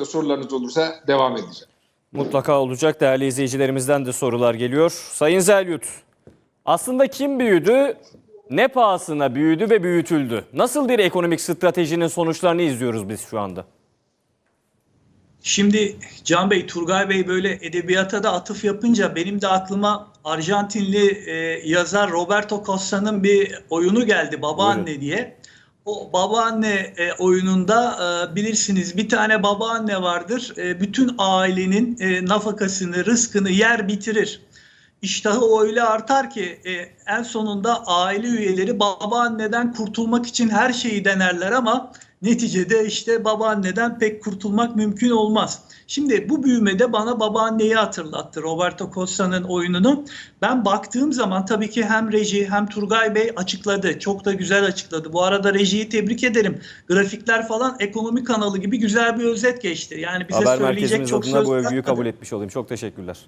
da sorularınız olursa devam edeceğim. Mutlaka olacak. Değerli izleyicilerimizden de sorular geliyor. Sayın Zelyut, aslında kim büyüdü, ne pahasına büyüdü ve büyütüldü? Nasıl bir ekonomik stratejinin sonuçlarını izliyoruz biz şu anda? Şimdi Can Bey, Turgay Bey böyle edebiyata da atıf yapınca benim de aklıma Arjantinli e, yazar Roberto Costa'nın bir oyunu geldi Babaanne Buyurun. diye. O babaanne e, oyununda e, bilirsiniz bir tane babaanne vardır. E, bütün ailenin e, nafakasını, rızkını yer bitirir. İştahı öyle artar ki e, en sonunda aile üyeleri babaanneden kurtulmak için her şeyi denerler ama neticede işte babaanneden pek kurtulmak mümkün olmaz. Şimdi bu büyümede bana babaanneyi hatırlattı Roberto Costa'nın oyununu. Ben baktığım zaman tabii ki hem reji hem Turgay Bey açıkladı. Çok da güzel açıkladı. Bu arada rejiyi tebrik ederim. Grafikler falan ekonomi kanalı gibi güzel bir özet geçti. Yani bize Haber söyleyecek merkezimiz çok adına söz bu övgüyü kabul etmiş olayım. Çok teşekkürler.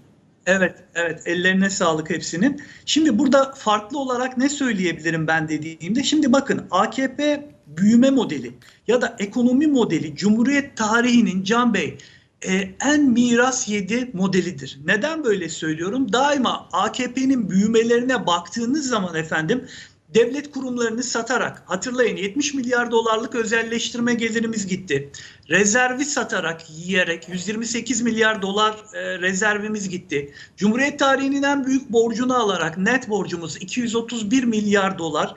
Evet, evet. Ellerine sağlık hepsinin. Şimdi burada farklı olarak ne söyleyebilirim ben dediğimde? Şimdi bakın AKP büyüme modeli ya da ekonomi modeli Cumhuriyet tarihinin Can Bey e, en miras yedi modelidir. Neden böyle söylüyorum? Daima AKP'nin büyümelerine baktığınız zaman efendim devlet kurumlarını satarak hatırlayın 70 milyar dolarlık özelleştirme gelirimiz gitti. Rezervi satarak yiyerek 128 milyar dolar e, rezervimiz gitti. Cumhuriyet tarihinin en büyük borcunu alarak net borcumuz 231 milyar dolar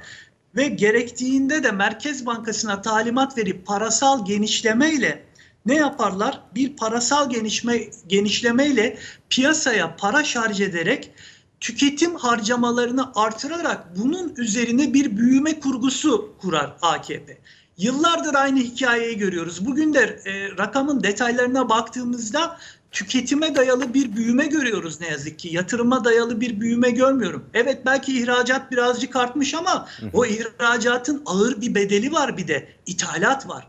ve gerektiğinde de Merkez Bankası'na talimat verip parasal genişlemeyle ne yaparlar? Bir parasal genişme genişlemeyle piyasaya para şarj ederek tüketim harcamalarını artırarak bunun üzerine bir büyüme kurgusu kurar AKP. Yıllardır aynı hikayeyi görüyoruz. Bugün de e, rakamın detaylarına baktığımızda tüketime dayalı bir büyüme görüyoruz ne yazık ki. Yatırıma dayalı bir büyüme görmüyorum. Evet belki ihracat birazcık artmış ama o ihracatın ağır bir bedeli var bir de. ithalat var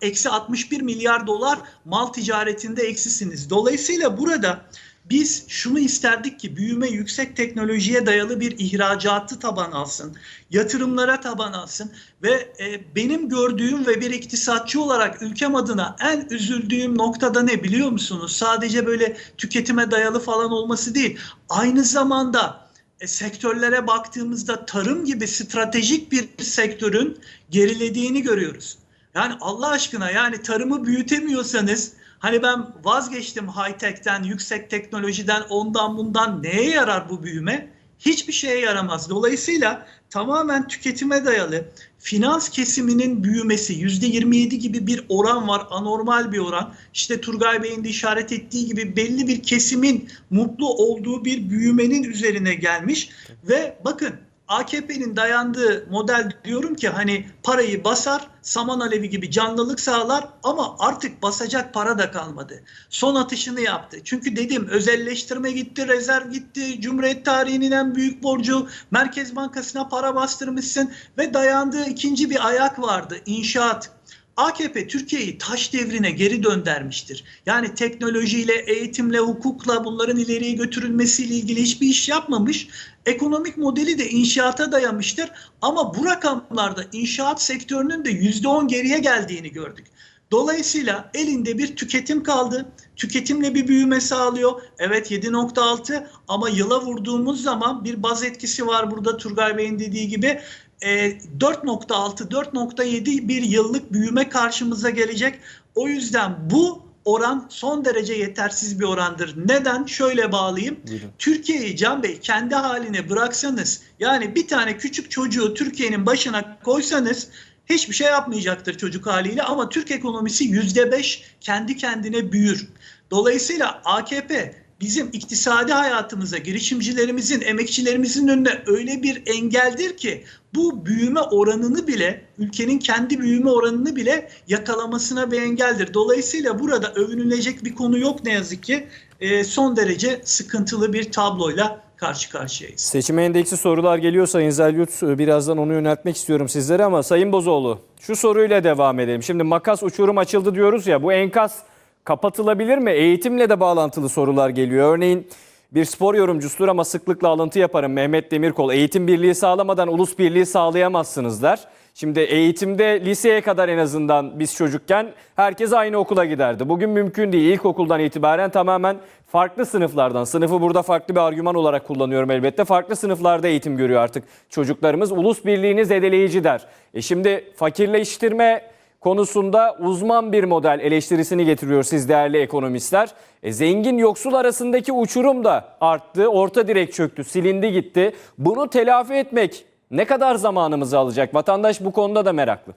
eksi 61 milyar dolar mal ticaretinde eksisiniz. Dolayısıyla burada biz şunu isterdik ki büyüme yüksek teknolojiye dayalı bir ihracatı taban alsın, yatırımlara taban alsın ve e, benim gördüğüm ve bir iktisatçı olarak ülkem adına en üzüldüğüm noktada ne biliyor musunuz? Sadece böyle tüketime dayalı falan olması değil. Aynı zamanda e, sektörlere baktığımızda tarım gibi stratejik bir sektörün gerilediğini görüyoruz. Yani Allah aşkına yani tarımı büyütemiyorsanız hani ben vazgeçtim high tech'ten, yüksek teknolojiden, ondan bundan neye yarar bu büyüme? Hiçbir şeye yaramaz. Dolayısıyla tamamen tüketime dayalı finans kesiminin büyümesi %27 gibi bir oran var. Anormal bir oran. İşte Turgay Bey'in de işaret ettiği gibi belli bir kesimin mutlu olduğu bir büyümenin üzerine gelmiş ve bakın AKP'nin dayandığı model diyorum ki hani parayı basar, saman alevi gibi canlılık sağlar ama artık basacak para da kalmadı. Son atışını yaptı. Çünkü dedim özelleştirme gitti, rezerv gitti, Cumhuriyet tarihinin en büyük borcu, Merkez Bankası'na para bastırmışsın ve dayandığı ikinci bir ayak vardı, inşaat. AKP Türkiye'yi taş devrine geri döndürmüştür. Yani teknolojiyle, eğitimle, hukukla bunların ileriye götürülmesiyle ilgili hiçbir iş yapmamış. Ekonomik modeli de inşaata dayamıştır. Ama bu rakamlarda inşaat sektörünün de %10 geriye geldiğini gördük. Dolayısıyla elinde bir tüketim kaldı. Tüketimle bir büyüme sağlıyor. Evet 7.6 ama yıla vurduğumuz zaman bir baz etkisi var burada Turgay Bey'in dediği gibi. E, 4.6 4.7 bir yıllık büyüme karşımıza gelecek. O yüzden bu oran son derece yetersiz bir orandır. Neden? Şöyle bağlayayım. Türkiye'yi Can Bey kendi haline bıraksanız yani bir tane küçük çocuğu Türkiye'nin başına koysanız hiçbir şey yapmayacaktır çocuk haliyle ama Türk ekonomisi yüzde beş kendi kendine büyür. Dolayısıyla AKP bizim iktisadi hayatımıza, girişimcilerimizin, emekçilerimizin önüne öyle bir engeldir ki bu büyüme oranını bile, ülkenin kendi büyüme oranını bile yakalamasına bir engeldir. Dolayısıyla burada övünülecek bir konu yok ne yazık ki. Ee, son derece sıkıntılı bir tabloyla karşı karşıyayız. Seçim endeksi sorular geliyor Sayın Zelyut. Birazdan onu yöneltmek istiyorum sizlere ama Sayın Bozoğlu şu soruyla devam edelim. Şimdi makas uçurum açıldı diyoruz ya bu enkaz kapatılabilir mi? Eğitimle de bağlantılı sorular geliyor. Örneğin bir spor yorumcusudur ama sıklıkla alıntı yaparım Mehmet Demirkol. Eğitim birliği sağlamadan ulus birliği sağlayamazsınız der. Şimdi eğitimde liseye kadar en azından biz çocukken herkes aynı okula giderdi. Bugün mümkün değil. İlkokuldan itibaren tamamen farklı sınıflardan. Sınıfı burada farklı bir argüman olarak kullanıyorum elbette. Farklı sınıflarda eğitim görüyor artık çocuklarımız. Ulus birliğini zedeleyici der. E şimdi fakirleştirme konusunda uzman bir model eleştirisini getiriyor siz değerli ekonomistler. E, zengin yoksul arasındaki uçurum da arttı. Orta direk çöktü, silindi gitti. Bunu telafi etmek ne kadar zamanımızı alacak? Vatandaş bu konuda da meraklı.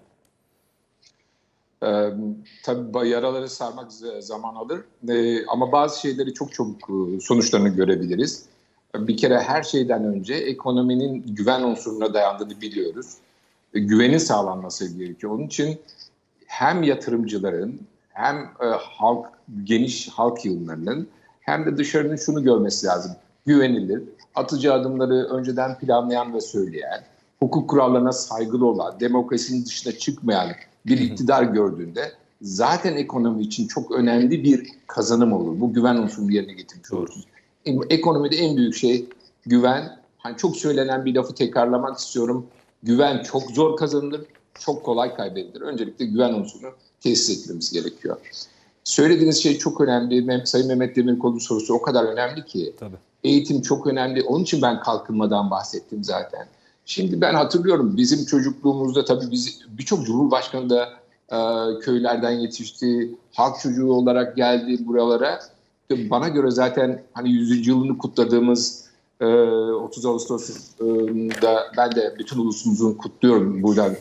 Ee, tabii yaraları sarmak zaman alır Ee, ama bazı şeyleri çok çabuk e, sonuçlarını görebiliriz. Bir kere her şeyden önce ekonominin güven unsuruna dayandığını biliyoruz. E, güvenin sağlanması gerekiyor. Onun için hem yatırımcıların hem e, halk geniş halk yığınlarının hem de dışarının şunu görmesi lazım. Güvenilir, atıcı adımları önceden planlayan ve söyleyen, hukuk kurallarına saygılı olan, demokrasinin dışına çıkmayan bir iktidar gördüğünde zaten ekonomi için çok önemli bir kazanım olur. Bu güven unsurunu yerine getirmiş oluruz. Ekonomide en büyük şey güven. Hani çok söylenen bir lafı tekrarlamak istiyorum. Güven çok zor kazanılır, çok kolay kaybedilir. Öncelikle güven unsurunu tesis etmemiz gerekiyor. Söylediğiniz şey çok önemli. Sayın Mehmet Demirkol'un sorusu o kadar önemli ki. Tabii. Eğitim çok önemli. Onun için ben kalkınmadan bahsettim zaten. Şimdi ben hatırlıyorum bizim çocukluğumuzda tabii biz birçok cumhurbaşkanı da e, köylerden yetişti. Halk çocuğu olarak geldi buralara. Bana göre zaten hani 100. yılını kutladığımız 30 Ağustos'da ben de bütün ulusumuzun kutluyorum buradan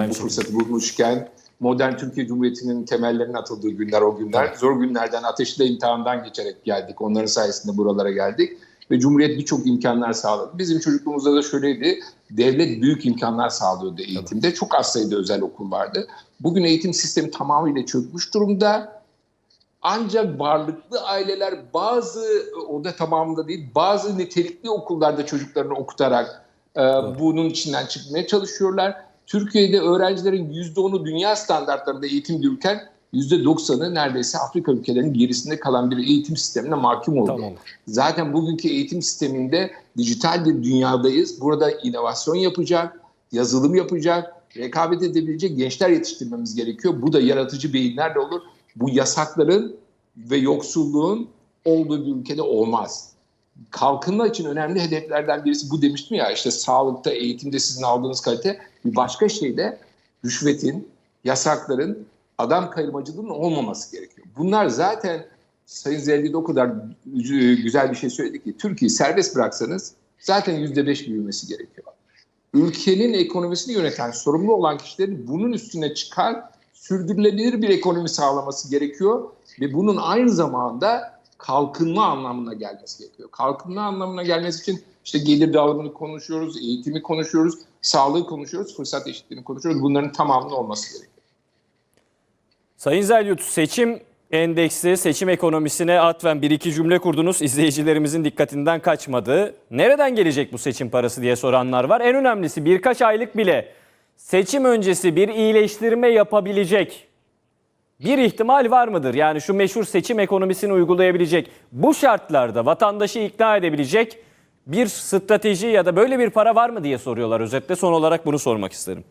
aynı bu fırsatı bulmuşken modern Türkiye Cumhuriyeti'nin temellerinin atıldığı günler o günler. Zor günlerden, ateşli imtihandan geçerek geldik. Onların sayesinde buralara geldik. Ve Cumhuriyet birçok imkanlar sağladı. Bizim çocukluğumuzda da şöyleydi. Devlet büyük imkanlar sağlıyordu eğitimde. Çok az sayıda özel okul vardı. Bugün eğitim sistemi tamamıyla çökmüş durumda. Ancak varlıklı aileler bazı, o da tamamında değil, bazı nitelikli okullarda çocuklarını okutarak e, bunun içinden çıkmaya çalışıyorlar. Türkiye'de öğrencilerin %10'u dünya standartlarında eğitim görürken %90'ı neredeyse Afrika ülkelerinin gerisinde kalan bir eğitim sistemine mahkum oldu. Tamam. Zaten bugünkü eğitim sisteminde dijital bir dünyadayız. Burada inovasyon yapacak, yazılım yapacak, rekabet edebilecek gençler yetiştirmemiz gerekiyor. Bu da yaratıcı beyinlerle olur. Bu yasakların ve yoksulluğun olduğu bir ülkede olmaz. Kalkınma için önemli hedeflerden birisi bu demiştim ya işte sağlıkta, eğitimde sizin aldığınız kalite. Bir başka şey de rüşvetin, yasakların, adam kayırmacılığının olmaması gerekiyor. Bunlar zaten Sayın Zeldi de o kadar güzel bir şey söyledi ki Türkiye'yi serbest bıraksanız zaten yüzde beş büyümesi gerekiyor. Ülkenin ekonomisini yöneten, sorumlu olan kişilerin bunun üstüne çıkar, sürdürülebilir bir ekonomi sağlaması gerekiyor ve bunun aynı zamanda kalkınma anlamına gelmesi gerekiyor. Kalkınma anlamına gelmesi için işte gelir dağılımını konuşuyoruz, eğitimi konuşuyoruz, sağlığı konuşuyoruz, fırsat eşitliğini konuşuyoruz. Bunların tamamının olması gerekiyor. Sayın Zelyut seçim endeksi, seçim ekonomisine atfen bir iki cümle kurdunuz. İzleyicilerimizin dikkatinden kaçmadı. Nereden gelecek bu seçim parası diye soranlar var. En önemlisi birkaç aylık bile seçim öncesi bir iyileştirme yapabilecek bir ihtimal var mıdır? Yani şu meşhur seçim ekonomisini uygulayabilecek, bu şartlarda vatandaşı ikna edebilecek bir strateji ya da böyle bir para var mı diye soruyorlar özetle. Son olarak bunu sormak isterim.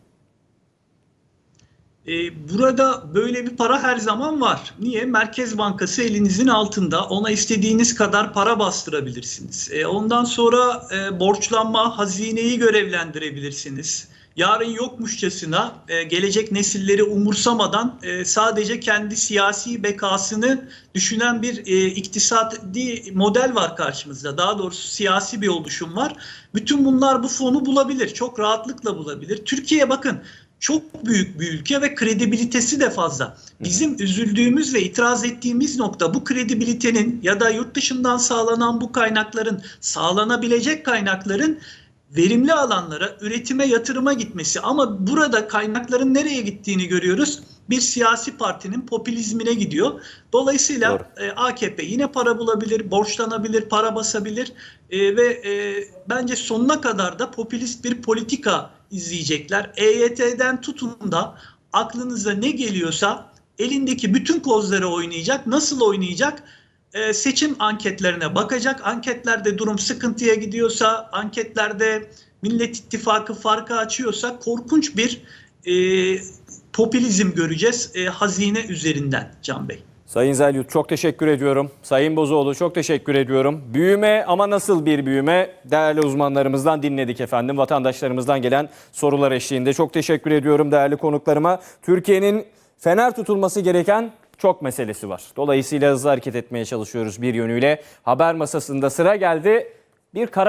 Ee, Burada böyle bir para her zaman var. Niye? Merkez Bankası elinizin altında. Ona istediğiniz kadar para bastırabilirsiniz. Ee, Ondan sonra e, borçlanma, hazineyi görevlendirebilirsiniz. Yarın yokmuşçasına e, gelecek nesilleri umursamadan e, sadece kendi siyasi bekasını düşünen bir e, iktisadi model var karşımızda. Daha doğrusu siyasi bir oluşum var. Bütün bunlar bu fonu bulabilir. Çok rahatlıkla bulabilir. Türkiye bakın çok büyük bir ülke ve kredibilitesi de fazla. Bizim üzüldüğümüz ve itiraz ettiğimiz nokta bu kredibilitenin ya da yurt dışından sağlanan bu kaynakların sağlanabilecek kaynakların verimli alanlara, üretime, yatırıma gitmesi. Ama burada kaynakların nereye gittiğini görüyoruz. Bir siyasi partinin popülizmine gidiyor. Dolayısıyla Doğru. e, AKP yine para bulabilir, borçlanabilir, para basabilir E, ve e, bence sonuna kadar da popülist bir politika izleyecekler. EYT'den tutun da aklınıza ne geliyorsa elindeki bütün kozları oynayacak. Nasıl oynayacak? Ee, seçim anketlerine bakacak. Anketlerde durum sıkıntıya gidiyorsa, anketlerde Millet İttifakı farkı açıyorsa korkunç bir e, popülizm göreceğiz e, hazine üzerinden Can Bey. Sayın Zelyut çok teşekkür ediyorum. Sayın Bozoğlu çok teşekkür ediyorum. Büyüme ama nasıl bir büyüme? Değerli uzmanlarımızdan dinledik efendim. Vatandaşlarımızdan gelen sorular eşliğinde çok teşekkür ediyorum değerli konuklarıma. Türkiye'nin fener tutulması gereken çok meselesi var. Dolayısıyla hızlı hareket etmeye çalışıyoruz bir yönüyle. Haber masasında sıra geldi. Bir karar